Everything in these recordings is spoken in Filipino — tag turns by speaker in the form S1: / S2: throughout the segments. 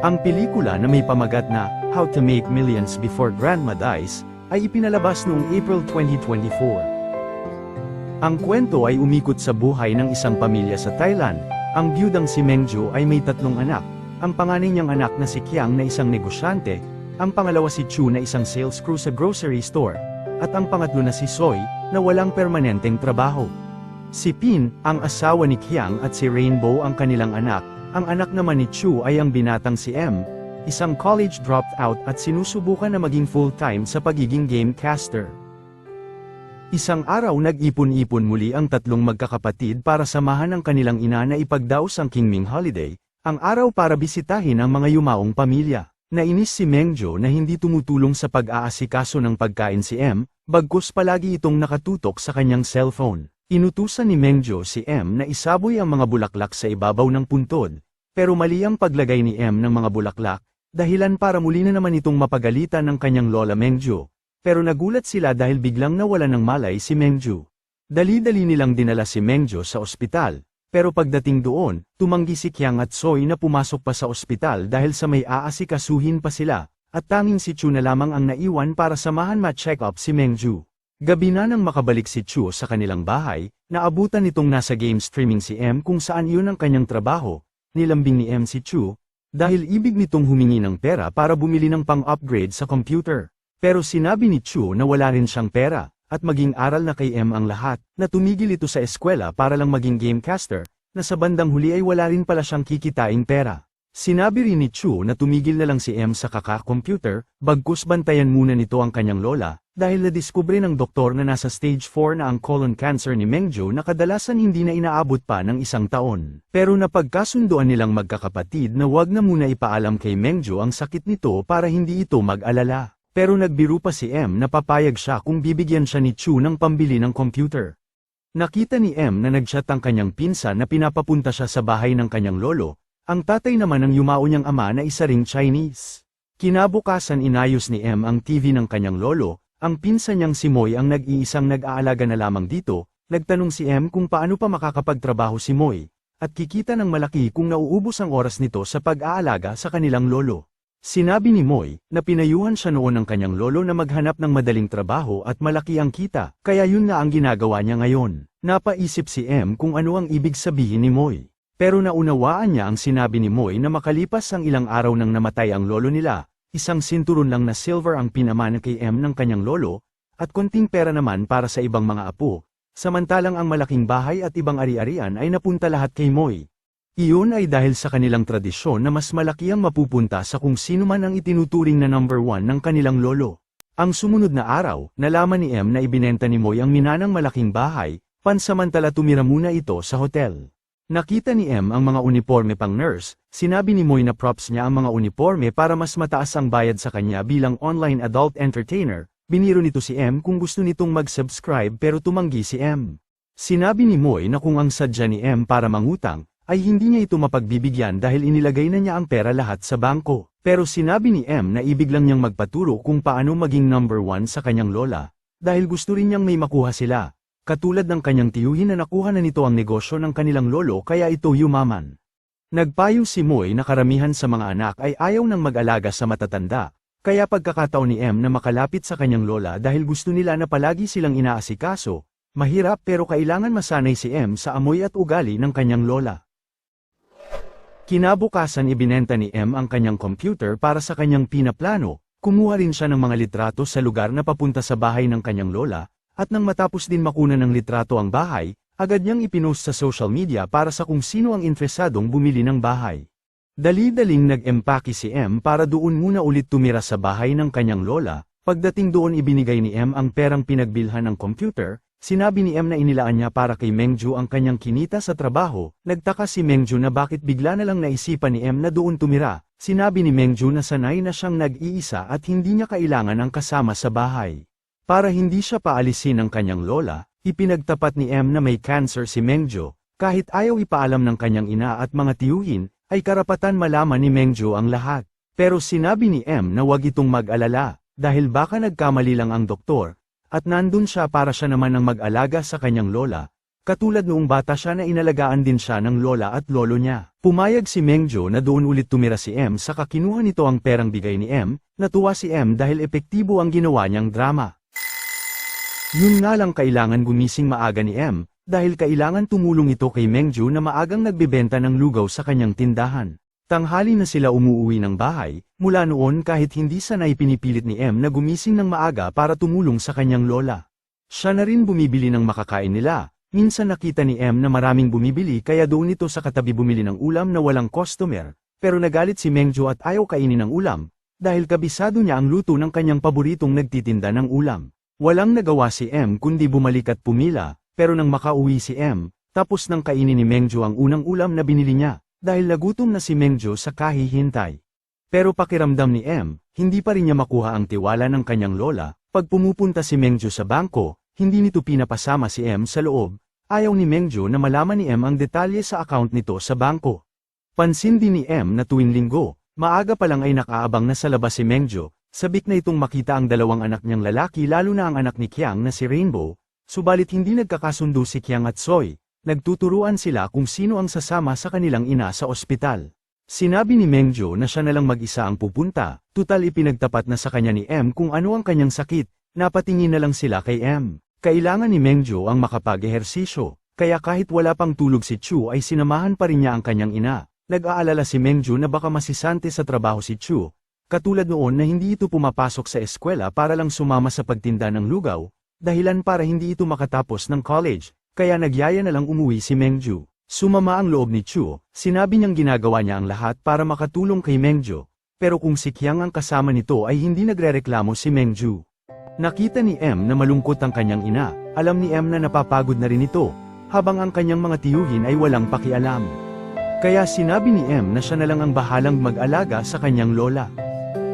S1: Ang pelikula na may pamagat na How to Make Millions Before Grandma Dies ay ipinalabas noong April 2024. Ang kwento ay umikot sa buhay ng isang pamilya sa Thailand. Ang biyudang si Mengjo ay may tatlong anak. Ang panganay niyang anak na si Kiang na isang negosyante, ang pangalawa si Chu na isang sales crew sa grocery store, at ang pangatlo na si Soy, na walang permanenteng trabaho. Si Pin, ang asawa ni Kiang at si Rainbow ang kanilang anak, ang anak naman ni Chu ay ang binatang si M, isang college dropped out at sinusubukan na maging full-time sa pagiging gamecaster. Isang araw nag-ipon-ipon muli ang tatlong magkakapatid para samahan ang kanilang ina na ipagdaos ang Qingming holiday, ang araw para bisitahin ang mga yumaong pamilya. Nainis si Mengjo na hindi tumutulong sa pag-aasikaso ng pagkain si M, bagkus palagi itong nakatutok sa kanyang cellphone. Inutusan ni Mengjo si M na isaboy ang mga bulaklak sa ibabaw ng puntod, pero mali ang paglagay ni M ng mga bulaklak, dahilan para muli na naman itong mapagalitan ng kanyang lola Mengjo. Pero nagulat sila dahil biglang nawala ng malay si Mengju. Dali-dali nilang dinala si Mengjo sa ospital, pero pagdating doon, tumanggi si Kiang at Soy na pumasok pa sa ospital dahil sa may aasikasuhin pa sila, at tanging si Chu na lamang ang naiwan para samahan ma-check up si Mengju. Gabi na nang makabalik si Chu sa kanilang bahay, naabutan nitong nasa game streaming si M kung saan iyon ang kanyang trabaho, nilambing ni M si Chu, dahil ibig nitong humingi ng pera para bumili ng pang-upgrade sa computer. Pero sinabi ni Chu na wala rin siyang pera, at maging aral na kay M ang lahat, na tumigil ito sa eskwela para lang maging gamecaster, na sa bandang huli ay wala rin pala siyang kikitain pera. Sinabi rin ni Chu na tumigil na lang si M sa kaka-computer, bagkus bantayan muna nito ang kanyang lola, dahil nadiskubre ng doktor na nasa stage 4 na ang colon cancer ni Mengjo na kadalasan hindi na inaabot pa ng isang taon. Pero napagkasunduan nilang magkakapatid na wag na muna ipaalam kay Mengjo ang sakit nito para hindi ito mag-alala. Pero nagbiro pa si M na papayag siya kung bibigyan siya ni Chu ng pambili ng computer. Nakita ni M na nagchat ang kanyang pinsan na pinapapunta siya sa bahay ng kanyang lolo, ang tatay naman ng yumao niyang ama na isa ring Chinese. Kinabukasan inayos ni M ang TV ng kanyang lolo, ang pinsan niyang si Moy ang nag-iisang nag-aalaga na lamang dito, nagtanong si M kung paano pa makakapagtrabaho si Moy, at kikita ng malaki kung nauubos ang oras nito sa pag-aalaga sa kanilang lolo. Sinabi ni Moy, na pinayuhan siya noon ng kanyang lolo na maghanap ng madaling trabaho at malaki ang kita, kaya yun na ang ginagawa niya ngayon. Napaisip si M kung ano ang ibig sabihin ni Moy. Pero naunawaan niya ang sinabi ni Moy na makalipas ang ilang araw nang namatay ang lolo nila, isang sinturon lang na silver ang pinamana kay M ng kanyang lolo, at konting pera naman para sa ibang mga apo, samantalang ang malaking bahay at ibang ari-arian ay napunta lahat kay Moy. Iyon ay dahil sa kanilang tradisyon na mas malaki ang mapupunta sa kung sino man ang itinuturing na number one ng kanilang lolo. Ang sumunod na araw, nalaman ni M na ibinenta ni Moy ang minanang malaking bahay, pansamantala tumira muna ito sa hotel. Nakita ni M ang mga uniforme pang nurse, sinabi ni Moy na props niya ang mga uniforme para mas mataas ang bayad sa kanya bilang online adult entertainer, biniro nito si M kung gusto nitong mag-subscribe pero tumanggi si M. Sinabi ni Moy na kung ang sadya ni M para mangutang, ay hindi niya ito mapagbibigyan dahil inilagay na niya ang pera lahat sa bangko. Pero sinabi ni M na ibig lang niyang magpaturo kung paano maging number one sa kanyang lola, dahil gusto rin niyang may makuha sila. Katulad ng kanyang tiyuhin na nakuha na nito ang negosyo ng kanilang lolo kaya ito yumaman. Nagpayo si Moy na karamihan sa mga anak ay ayaw ng mag-alaga sa matatanda, kaya pagkakataon ni M na makalapit sa kanyang lola dahil gusto nila na palagi silang inaasikaso, mahirap pero kailangan masanay si M sa amoy at ugali ng kanyang lola. Kinabukasan ibinenta ni M ang kanyang computer para sa kanyang pinaplano, kumuha rin siya ng mga litrato sa lugar na papunta sa bahay ng kanyang lola, at nang matapos din makuna ng litrato ang bahay, agad niyang ipinost sa social media para sa kung sino ang interesadong bumili ng bahay. Dali-daling nag-empake si M para doon muna ulit tumira sa bahay ng kanyang lola, pagdating doon ibinigay ni M ang perang pinagbilhan ng computer, Sinabi ni M na inilaan niya para kay Mengju ang kanyang kinita sa trabaho, nagtaka si Mengju na bakit bigla na lang naisipan ni M na doon tumira, sinabi ni Mengju na sanay na siyang nag-iisa at hindi niya kailangan ang kasama sa bahay. Para hindi siya paalisin ng kanyang lola, ipinagtapat ni M na may cancer si Mengju, kahit ayaw ipaalam ng kanyang ina at mga tiyuhin, ay karapatan malaman ni Mengju ang lahat. Pero sinabi ni M na wag itong mag-alala, dahil baka nagkamali lang ang doktor, at nandun siya para siya naman ang mag-alaga sa kanyang lola, Katulad noong bata siya na inalagaan din siya ng lola at lolo niya. Pumayag si Mengjo na doon ulit tumira si M sa kakinuha nito ang perang bigay ni M, natuwa si M dahil epektibo ang ginawa niyang drama. Yun nga lang kailangan gumising maaga ni M, dahil kailangan tumulong ito kay Mengju na maagang nagbebenta ng lugaw sa kanyang tindahan. Tanghali na sila umuuwi ng bahay, mula noon kahit hindi sanay pinipilit ni M na gumising ng maaga para tumulong sa kanyang lola. Siya na rin bumibili ng makakain nila, minsan nakita ni M na maraming bumibili kaya doon ito sa katabi bumili ng ulam na walang customer, pero nagalit si Mengju at ayaw kainin ng ulam, dahil kabisado niya ang luto ng kanyang paboritong nagtitinda ng ulam. Walang nagawa si M kundi bumalik at pumila, pero nang makauwi si M, tapos nang kainin ni Mengjo ang unang ulam na binili niya, dahil nagutom na si Mengjo sa kahihintay. Pero pakiramdam ni M, hindi pa rin niya makuha ang tiwala ng kanyang lola, pag pumupunta si Mengjo sa bangko, hindi nito pinapasama si M sa loob, ayaw ni Mengjo na malaman ni M ang detalye sa account nito sa bangko. Pansin din ni M na tuwing linggo, maaga pa lang ay nakaabang na sa labas si Mengjo, Sabik na itong makita ang dalawang anak niyang lalaki lalo na ang anak ni Kiang na si Rainbow, subalit hindi nagkakasundo si Kiang at Soy, nagtuturuan sila kung sino ang sasama sa kanilang ina sa ospital. Sinabi ni Mengjo na siya na lang mag-isa ang pupunta, tutal ipinagtapat na sa kanya ni M kung ano ang kanyang sakit, napatingin na lang sila kay M. Kailangan ni Mengjo ang makapag-ehersisyo, kaya kahit wala pang tulog si Chu ay sinamahan pa rin niya ang kanyang ina. Nag-aalala si Mengjo na baka masisante sa trabaho si Chu, Katulad noon na hindi ito pumapasok sa eskwela para lang sumama sa pagtinda ng lugaw, dahilan para hindi ito makatapos ng college, kaya nagyaya na lang umuwi si Mengju. Sumama ang loob ni Chu, sinabi niyang ginagawa niya ang lahat para makatulong kay Mengju, pero kung si Kiang ang kasama nito ay hindi nagrereklamo si Mengju. Nakita ni M na malungkot ang kanyang ina, alam ni M na napapagod na rin ito, habang ang kanyang mga tiyuhin ay walang pakialam. Kaya sinabi ni M na siya na lang ang bahalang mag-alaga sa kanyang lola.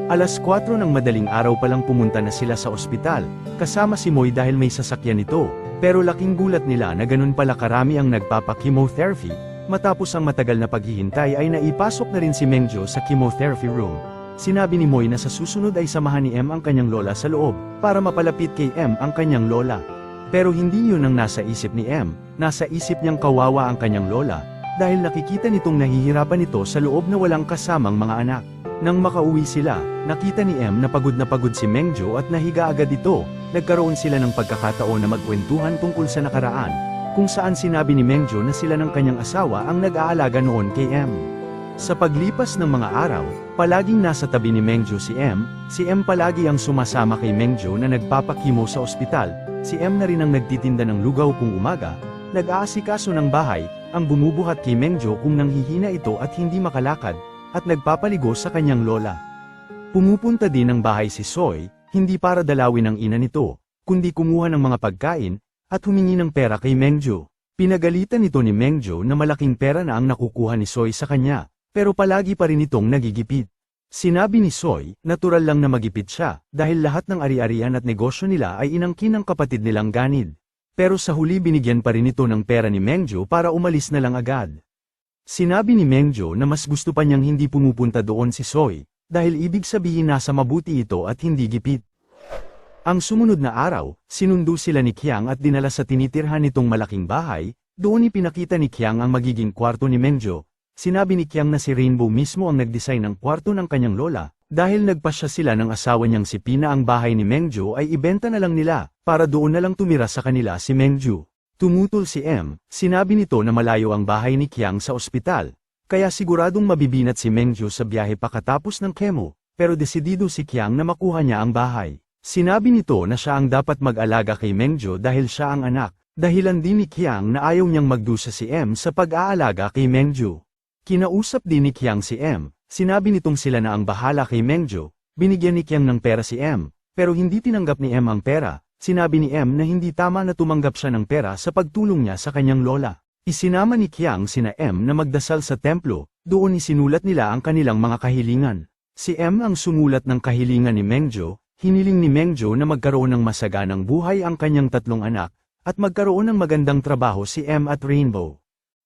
S1: Alas 4 ng madaling araw pa lang pumunta na sila sa ospital, kasama si Moy dahil may sasakyan ito, pero laking gulat nila na ganun pala karami ang nagpapa-chemotherapy, matapos ang matagal na paghihintay ay naipasok na rin si Mengjo sa chemotherapy room. Sinabi ni Moy na sa susunod ay samahan ni M ang kanyang lola sa loob, para mapalapit kay M ang kanyang lola. Pero hindi yun ang nasa isip ni M, nasa isip niyang kawawa ang kanyang lola, dahil nakikita nitong nahihirapan ito sa loob na walang kasamang mga anak. Nang makauwi sila, nakita ni M na pagod na pagod si Mengjo at nahiga agad ito, nagkaroon sila ng pagkakataon na magkwentuhan tungkol sa nakaraan, kung saan sinabi ni Mengjo na sila ng kanyang asawa ang nag-aalaga noon kay M. Sa paglipas ng mga araw, palaging nasa tabi ni Mengjo si M, si M palagi ang sumasama kay Mengjo na nagpapakimo sa ospital, si M na rin ang nagtitinda ng lugaw kung umaga, nag-aasikaso ng bahay, ang bumubuhat kay Mengjo kung nanghihina ito at hindi makalakad, at nagpapaligo sa kanyang lola. Pumupunta din ng bahay si Soy, hindi para dalawin ang ina nito, kundi kumuha ng mga pagkain, at humingi ng pera kay Mengjo. Pinagalitan nito ni Mengjo na malaking pera na ang nakukuha ni Soy sa kanya, pero palagi pa rin itong nagigipit. Sinabi ni Soy, natural lang na magipit siya, dahil lahat ng ari-arian at negosyo nila ay inangkin ng kapatid nilang ganid. Pero sa huli binigyan pa rin ito ng pera ni Mengjo para umalis na lang agad. Sinabi ni Mengjo na mas gusto pa niyang hindi pumupunta doon si Soy, dahil ibig sabihin nasa mabuti ito at hindi gipit. Ang sumunod na araw, sinundo sila ni Kiang at dinala sa tinitirhan nitong malaking bahay, doon ipinakita ni Kiang ang magiging kwarto ni Mengjo. Sinabi ni Kiang na si Rainbow mismo ang nagdesign ng kwarto ng kanyang lola, dahil nagpasya sila ng asawa niyang si Pina ang bahay ni Mengjo ay ibenta na lang nila, para doon na lang tumira sa kanila si Mengju. Tumutol si M, sinabi nito na malayo ang bahay ni Kiang sa ospital, kaya siguradong mabibinat si Mengju sa biyahe pakatapos ng chemo, pero desidido si Kiang na makuha niya ang bahay. Sinabi nito na siya ang dapat mag-alaga kay Mengjo dahil siya ang anak, dahilan din ni Kiang na ayaw niyang magdusa si M sa pag-aalaga kay Mengju. Kinausap din ni Kiang si M, sinabi nitong sila na ang bahala kay Mengjo, binigyan ni Kiang ng pera si M, pero hindi tinanggap ni M ang pera, Sinabi ni M na hindi tama na tumanggap siya ng pera sa pagtulong niya sa kanyang lola. Isinama ni Kiang sina M na magdasal sa templo, doon isinulat nila ang kanilang mga kahilingan. Si M ang sumulat ng kahilingan ni Mengjo, hiniling ni Mengjo na magkaroon ng masaganang buhay ang kanyang tatlong anak, at magkaroon ng magandang trabaho si M at Rainbow.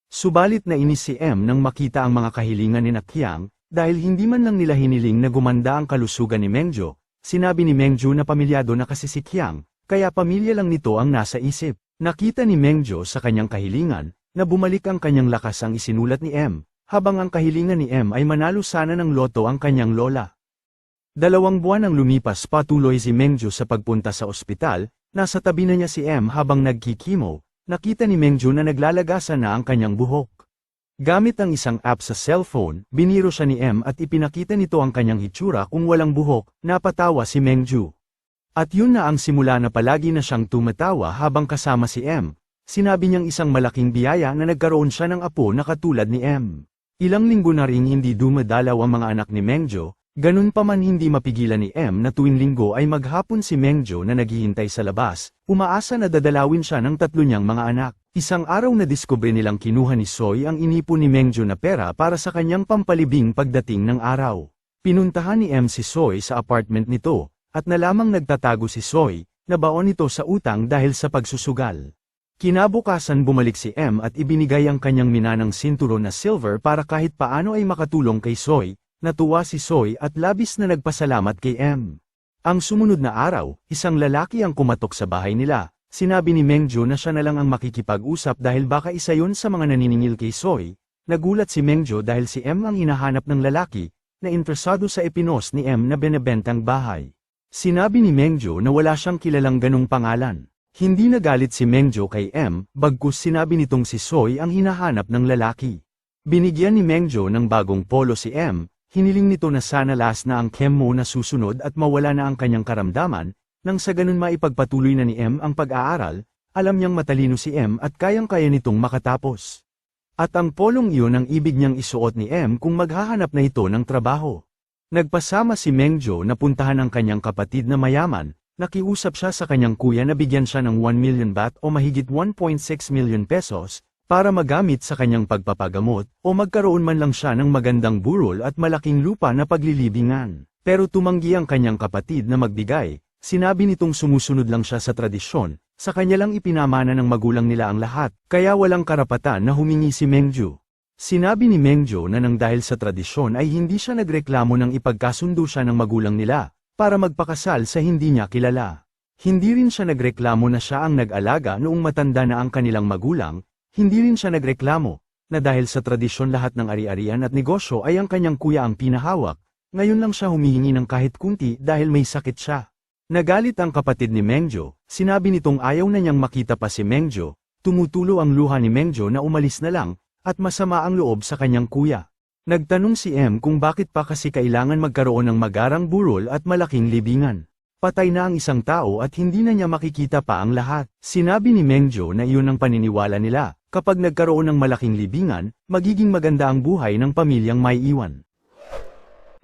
S1: Subalit na inis si M nang makita ang mga kahilingan ni Kiang, dahil hindi man lang nila hiniling na gumanda ang kalusugan ni Mengjo, sinabi ni Mengjo na pamilyado na kasi si Kiang, kaya pamilya lang nito ang nasa isip. Nakita ni Mengjo sa kanyang kahilingan, na bumalik ang kanyang lakas ang isinulat ni M, habang ang kahilingan ni M ay manalo sana ng loto ang kanyang lola. Dalawang buwan ang lumipas patuloy si Mengjo sa pagpunta sa ospital, nasa tabi na niya si M habang nagkikimo, nakita ni Mengjo na naglalagasan na ang kanyang buhok. Gamit ang isang app sa cellphone, biniro siya ni M at ipinakita nito ang kanyang hitsura kung walang buhok, napatawa si Mengju. At yun na ang simula na palagi na siyang tumatawa habang kasama si M. Sinabi niyang isang malaking biyaya na nagkaroon siya ng apo na katulad ni M. Ilang linggo na ring hindi dumadalaw ang mga anak ni Mengjo, ganun pa man hindi mapigilan ni M na tuwing linggo ay maghapon si Mengjo na naghihintay sa labas, umaasa na dadalawin siya ng tatlo niyang mga anak. Isang araw na diskubre nilang kinuha ni Soy ang inipon ni Mengjo na pera para sa kanyang pampalibing pagdating ng araw. Pinuntahan ni M si Soy sa apartment nito, at nalamang nagtatago si Soy, na baon ito sa utang dahil sa pagsusugal. Kinabukasan bumalik si M at ibinigay ang kanyang minanang sinturon na silver para kahit paano ay makatulong kay Soy, natuwa si Soy at labis na nagpasalamat kay M. Ang sumunod na araw, isang lalaki ang kumatok sa bahay nila, Sinabi ni Mengjo na siya na lang ang makikipag-usap dahil baka isa yon sa mga naniningil kay Soy. Nagulat si Mengjo dahil si M ang hinahanap ng lalaki, na interesado sa epinos ni M na benebentang bahay. Sinabi ni Mengjo na wala siyang kilalang ganong pangalan. Hindi nagalit si Mengjo kay M, bagkus sinabi nitong si Soy ang hinahanap ng lalaki. Binigyan ni Mengjo ng bagong polo si M, hiniling nito na sana last na ang chemo na susunod at mawala na ang kanyang karamdaman, nang sa ganun maipagpatuloy na ni M ang pag-aaral, alam niyang matalino si M at kayang-kaya nitong makatapos. At ang polong iyon ang ibig niyang isuot ni M kung maghahanap na ito ng trabaho. Nagpasama si Mengjo na puntahan ang kanyang kapatid na mayaman, nakiusap siya sa kanyang kuya na bigyan siya ng 1 million baht o mahigit 1.6 million pesos, para magamit sa kanyang pagpapagamot, o magkaroon man lang siya ng magandang burol at malaking lupa na paglilibingan. Pero tumanggi ang kanyang kapatid na magbigay, Sinabi nitong sumusunod lang siya sa tradisyon, sa kanya lang ipinamana ng magulang nila ang lahat, kaya walang karapatan na humingi si Mengju. Sinabi ni Mengjo na nang dahil sa tradisyon ay hindi siya nagreklamo ng ipagkasundo siya ng magulang nila, para magpakasal sa hindi niya kilala. Hindi rin siya nagreklamo na siya ang nag-alaga noong matanda na ang kanilang magulang, hindi rin siya nagreklamo, na dahil sa tradisyon lahat ng ari-arian at negosyo ay ang kanyang kuya ang pinahawak, ngayon lang siya humihingi ng kahit kunti dahil may sakit siya. Nagalit ang kapatid ni Mengjo, sinabi nitong ayaw na niyang makita pa si Mengjo, tumutulo ang luha ni Mengjo na umalis na lang, at masama ang loob sa kanyang kuya. Nagtanong si M kung bakit pa kasi kailangan magkaroon ng magarang burol at malaking libingan. Patay na ang isang tao at hindi na niya makikita pa ang lahat. Sinabi ni Mengjo na iyon ang paniniwala nila, kapag nagkaroon ng malaking libingan, magiging maganda ang buhay ng pamilyang may iwan.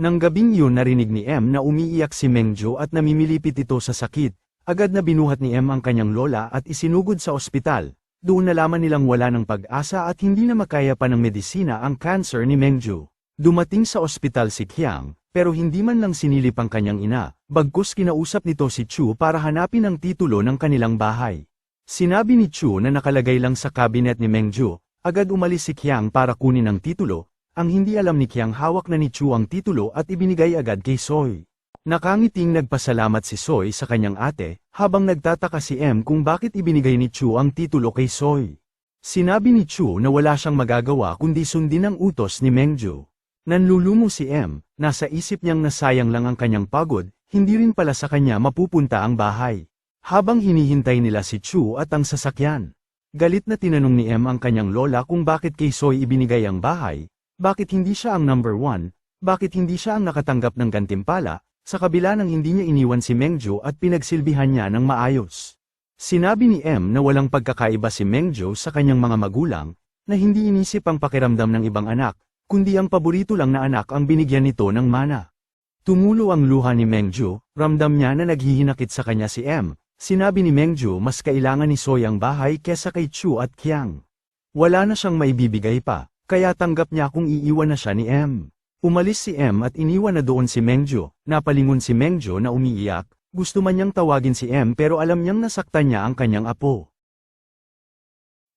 S1: Nang gabing yun narinig ni M na umiiyak si Mengjo at namimilipit ito sa sakit, agad na binuhat ni M ang kanyang lola at isinugod sa ospital. Doon nalaman nilang wala ng pag-asa at hindi na makaya pa ng medisina ang cancer ni Mengjo. Dumating sa ospital si Kiang, pero hindi man lang sinilip ang kanyang ina, bagkus kinausap nito si Chu para hanapin ang titulo ng kanilang bahay. Sinabi ni Chu na nakalagay lang sa kabinet ni Mengjo, agad umalis si Kiang para kunin ang titulo, ang hindi alam ni Kiang hawak na ni Chu ang titulo at ibinigay agad kay Soy. Nakangiting nagpasalamat si Soy sa kanyang ate, habang nagtataka si M kung bakit ibinigay ni Chu ang titulo kay Soy. Sinabi ni Chu na wala siyang magagawa kundi sundin ang utos ni Mengjo. Nanlulumo si M, nasa isip niyang nasayang lang ang kanyang pagod, hindi rin pala sa kanya mapupunta ang bahay. Habang hinihintay nila si Chu at ang sasakyan. Galit na tinanong ni M ang kanyang lola kung bakit kay Soy ibinigay ang bahay, bakit hindi siya ang number one? Bakit hindi siya ang nakatanggap ng gantimpala, sa kabila ng hindi niya iniwan si Mengjo at pinagsilbihan niya ng maayos? Sinabi ni M na walang pagkakaiba si Mengjo sa kanyang mga magulang, na hindi inisip ang pakiramdam ng ibang anak, kundi ang paborito lang na anak ang binigyan nito ng mana. Tumulo ang luha ni Mengjo, ramdam niya na naghihinakit sa kanya si M, sinabi ni Mengjo mas kailangan ni Soy ang bahay kesa kay Chu at Kiang. Wala na siyang maibibigay pa, kaya tanggap niya kung iiwan na siya ni M. Umalis si M at iniwan na doon si Mengjo, napalingon si Mengjo na umiiyak, gusto man niyang tawagin si M pero alam niyang nasaktan niya ang kanyang apo.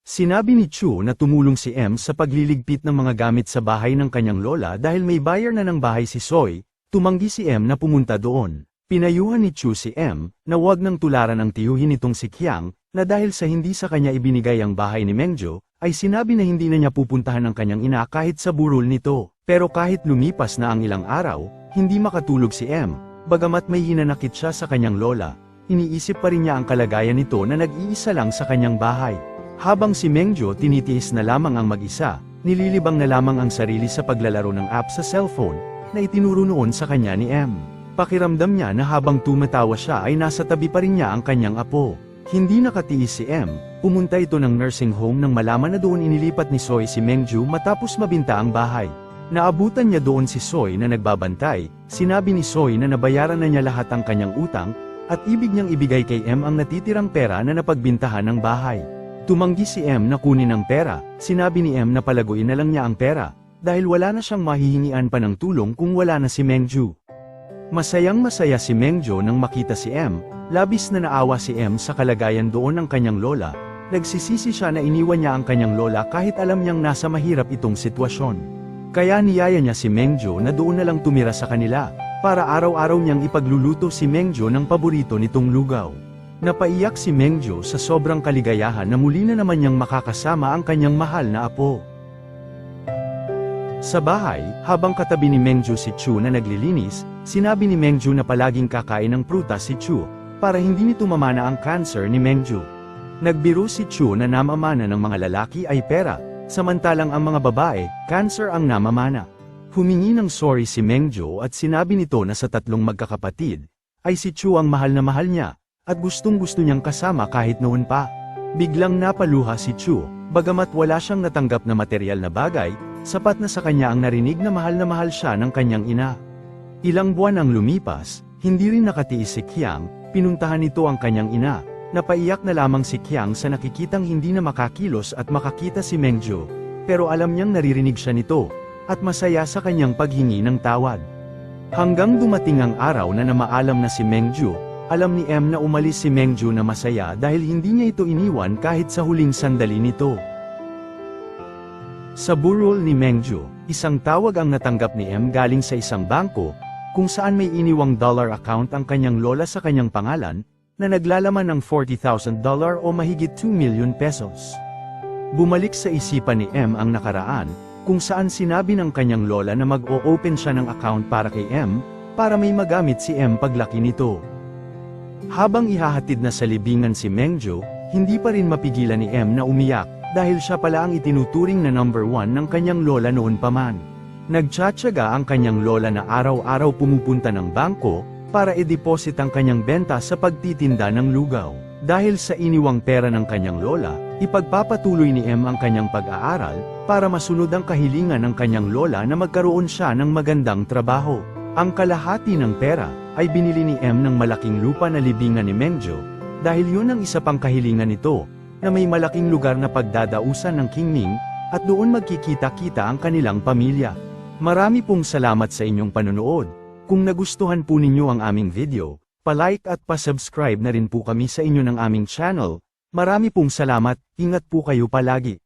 S1: Sinabi ni Chu na tumulong si M sa pagliligpit ng mga gamit sa bahay ng kanyang lola dahil may buyer na ng bahay si Soy, tumanggi si M na pumunta doon. Pinayuhan ni Chu si M, na wag nang tularan ang tiyuhin nitong si Kiang, na dahil sa hindi sa kanya ibinigay ang bahay ni Mengjo, ay sinabi na hindi na niya pupuntahan ang kanyang ina kahit sa burol nito. Pero kahit lumipas na ang ilang araw, hindi makatulog si M. Bagamat may hinanakit siya sa kanyang lola, iniisip pa rin niya ang kalagayan nito na nag-iisa lang sa kanyang bahay. Habang si Mengjo tinitiis na lamang ang mag-isa, nililibang na lamang ang sarili sa paglalaro ng app sa cellphone, na itinuro noon sa kanya ni M. Pakiramdam niya na habang tumatawa siya ay nasa tabi pa rin niya ang kanyang apo. Hindi nakatiis si M, pumunta ito ng nursing home nang malaman na doon inilipat ni Soy si Mengju matapos mabinta ang bahay. Naabutan niya doon si Soy na nagbabantay, sinabi ni Soy na nabayaran na niya lahat ang kanyang utang, at ibig niyang ibigay kay M ang natitirang pera na napagbintahan ng bahay. Tumanggi si M na kunin ang pera, sinabi ni M na palaguin na lang niya ang pera, dahil wala na siyang mahihingian pa ng tulong kung wala na si Mengju. Masayang masaya si Mengjo nang makita si M, labis na naawa si M sa kalagayan doon ng kanyang lola, nagsisisi siya na iniwan niya ang kanyang lola kahit alam niyang nasa mahirap itong sitwasyon. Kaya niyaya niya si Mengjo na doon na lang tumira sa kanila, para araw-araw niyang ipagluluto si Mengjo ng paborito nitong lugaw. Napaiyak si Mengjo sa sobrang kaligayahan na muli na naman niyang makakasama ang kanyang mahal na apo. Sa bahay, habang katabi ni Mengju si Chu na naglilinis, sinabi ni Mengju na palaging kakain ng prutas si Chu, para hindi nito mamana ang cancer ni Mengju. Nagbiro si Chu na namamana ng mga lalaki ay pera, samantalang ang mga babae, cancer ang namamana. Humingi ng sorry si Mengjo at sinabi nito na sa tatlong magkakapatid, ay si Chu ang mahal na mahal niya, at gustong gusto niyang kasama kahit noon pa. Biglang napaluha si Chu, bagamat wala siyang natanggap na material na bagay, sapat na sa kanya ang narinig na mahal na mahal siya ng kanyang ina. Ilang buwan ang lumipas, hindi rin nakatiis si Kiang, pinuntahan nito ang kanyang ina, napaiyak na lamang si Kiang sa nakikitang hindi na makakilos at makakita si Mengjo, pero alam niyang naririnig siya nito, at masaya sa kanyang paghingi ng tawad. Hanggang dumating ang araw na namaalam na si Mengju, alam ni M na umalis si Mengju na masaya dahil hindi niya ito iniwan kahit sa huling sandali nito. Sa burol ni Mengju, isang tawag ang natanggap ni M galing sa isang bangko, kung saan may iniwang dollar account ang kanyang lola sa kanyang pangalan, na naglalaman ng $40,000 o mahigit 2 million pesos. Bumalik sa isipan ni M ang nakaraan, kung saan sinabi ng kanyang lola na mag-o-open siya ng account para kay M, para may magamit si M paglaki nito. Habang ihahatid na sa libingan si Mengjo, hindi pa rin mapigilan ni M na umiyak, dahil siya pala ang itinuturing na number one ng kanyang lola noon pa man. Nagtsatsaga ang kanyang lola na araw-araw pumupunta ng bangko, para i-deposit ang kanyang benta sa pagtitinda ng lugaw. Dahil sa iniwang pera ng kanyang lola, ipagpapatuloy ni M ang kanyang pag-aaral, para masunod ang kahilingan ng kanyang lola na magkaroon siya ng magandang trabaho. Ang kalahati ng pera, ay binili ni M ng malaking lupa na libingan ni Mengjo, dahil yun ang isa pang kahilingan nito, na may malaking lugar na pagdadausan ng Kingming, at doon magkikita-kita ang kanilang pamilya. Marami pong salamat sa inyong panonood. Kung nagustuhan po ninyo ang aming video, palike at pasubscribe na rin po kami sa inyo ng aming channel. Marami pong salamat, ingat po kayo palagi.